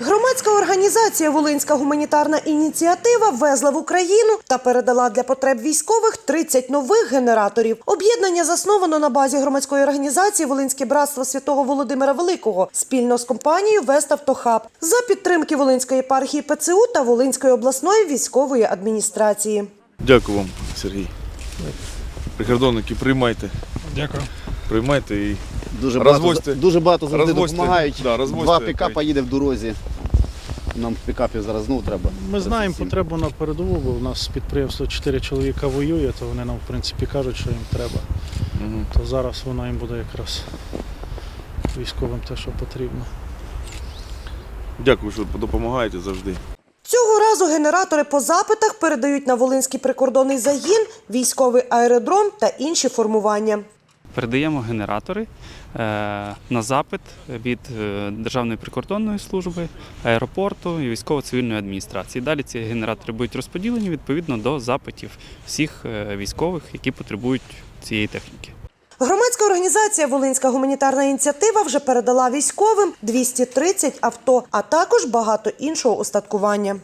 Громадська організація Волинська гуманітарна ініціатива везла в Україну та передала для потреб військових 30 нових генераторів. Об'єднання засновано на базі громадської організації Волинське братство святого Володимира Великого спільно з компанією Веставтохаб за підтримки Волинської єпархії ПЦУ та Волинської обласної військової адміністрації. Дякую вам, Сергій. Прикордонники, приймайте. Дякую. Приймайте і Дуже Розвозьте. багато, дуже багато завжди Розвозьте. допомагають. Да, розвозьте, Два пікапа кажуть. їде в дорозі. Нам пікапів зараз знову треба. Ми знаємо 37. потребу на передову, бо у нас підприємство 4 чоловіка воює, то вони нам в принципі кажуть, що їм треба. Мгм. То зараз воно їм буде якраз військовим те, що потрібно. дякую, що допомагаєте завжди. Цього разу генератори по запитах передають на Волинський прикордонний загін, військовий аеродром та інші формування. Передаємо генератори е, на запит від е, Державної прикордонної служби, аеропорту і військово-цивільної адміністрації. Далі ці генератори будуть розподілені відповідно до запитів всіх е, військових, які потребують цієї техніки. Громадська організація Волинська гуманітарна ініціатива вже передала військовим 230 авто, а також багато іншого устаткування.